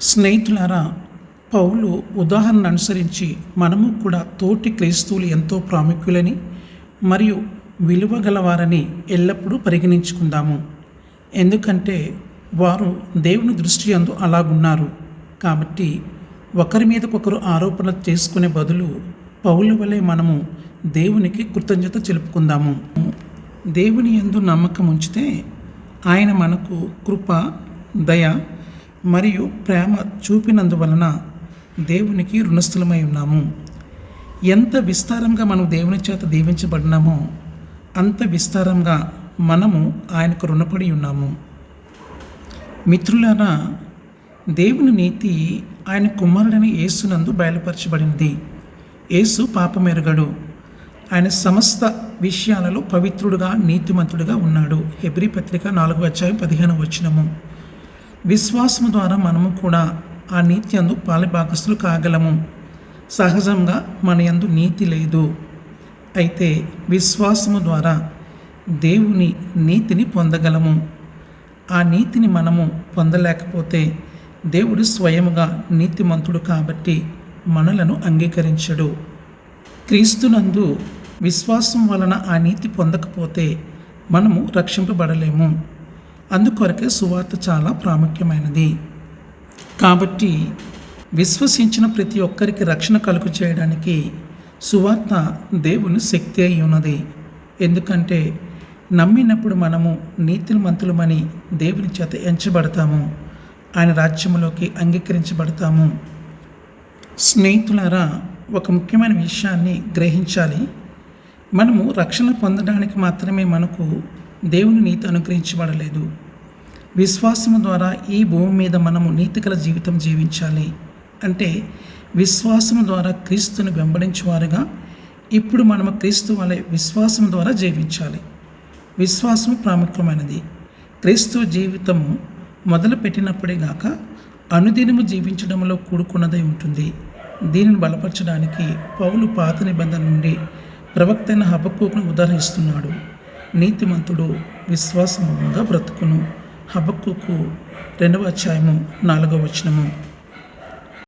స్నేహితులారా పౌలు ఉదాహరణ అనుసరించి మనము కూడా తోటి క్రైస్తవులు ఎంతో ప్రాముఖ్యులని మరియు విలువ గలవారని ఎల్లప్పుడూ పరిగణించుకుందాము. ఎందుకంటే వారు దేవుని దృష్టి అందు అలాగున్నారు. కాబట్టి ఒకరి మీదకొకరు ఆరోపణలు చేసుకునే బదులు పౌలు వలె మనము దేవునికి కృతజ్ఞత తెలుపుకుందాము దేవుని యందు నమ్మకం ఉంచితే ఆయన మనకు కృప దయ మరియు ప్రేమ చూపినందువలన దేవునికి రుణస్థులమై ఉన్నాము. ఎంత విస్తారంగా మనం దేవుని చేత దీవించబడినామో అంత విస్తారంగా మనము ఆయనకు రుణపడి ఉన్నాము. మిత్రులారా దేవుని నీతి ఆయన కుమారుడని యేసునందు బయలుపరచబడింది. యేసు పాపమెరుగడు. ఆయన సమస్త విషయాలలో పవిత్రుడుగా నీతిమంతుడుగా ఉన్నాడు. హెబ్రి పత్రిక నాలుగు అధ్యాయం పదిహేను వచ్చినము విశ్వాసము ద్వారా మనము కూడా ఆ నీతి అందు పాలిభాగస్తులు కాగలము. సహజంగా మన యందు నీతి లేదు. అయితే విశ్వాసము ద్వారా దేవుని నీతిని పొందగలము. ఆ నీతిని మనము పొందలేకపోతే దేవుడు స్వయముగా నీతిమంతుడు కాబట్టి మనలను అంగీకరించడు. క్రీస్తునందు విశ్వాసం వలన ఆ నీతి పొందకపోతే మనము రక్షింపబడలేము. అందుకొరకే సువార్త చాలా ప్రాముఖ్యమైనది. కాబట్టి విశ్వసించిన ప్రతి ఒక్కరికి రక్షణ కలుగు చేయడానికి సువార్త దేవుని శక్తి అయి ఉన్నది. ఎందుకంటే నమ్మినప్పుడు మనము నీతిమంతులమని దేవుని చేత ఎంచబడతాము. ఆయన రాజ్యంలోకి అంగీకరించబడతాము. స్నేహితులారా ఒక ముఖ్యమైన విషయాన్ని గ్రహించాలి. మనము రక్షణ పొందడానికి మాత్రమే మనకు దేవుని నీతి అనుగ్రహించబడలేదు. విశ్వాసము ద్వారా ఈ భూమి మీద మనము నీతికల జీవితం జీవించాలి. అంటే విశ్వాసము ద్వారా క్రీస్తుని వెంబడించేవారుగా ఇప్పుడు మనము క్రీస్తు వలె విశ్వాసం ద్వారా జీవించాలి. విశ్వాసం ప్రాముఖ్యమైనది. క్రీస్తు జీవితము మొదలు పెట్టినప్పుడే గాక అనుదినము జీవించడంలో కూడుకున్నదై ఉంటుంది. దీనిని బలపరచడానికి పౌలు పాత నిబంధన నుండి ప్రవక్తైన హబక్కును ఉదాహరిస్తున్నాడు. నీతిమంతుడు విశ్వాసముగా బ్రతుకును. హబక్కుకు రెండవ అధ్యాయము నాలుగవ వచనము.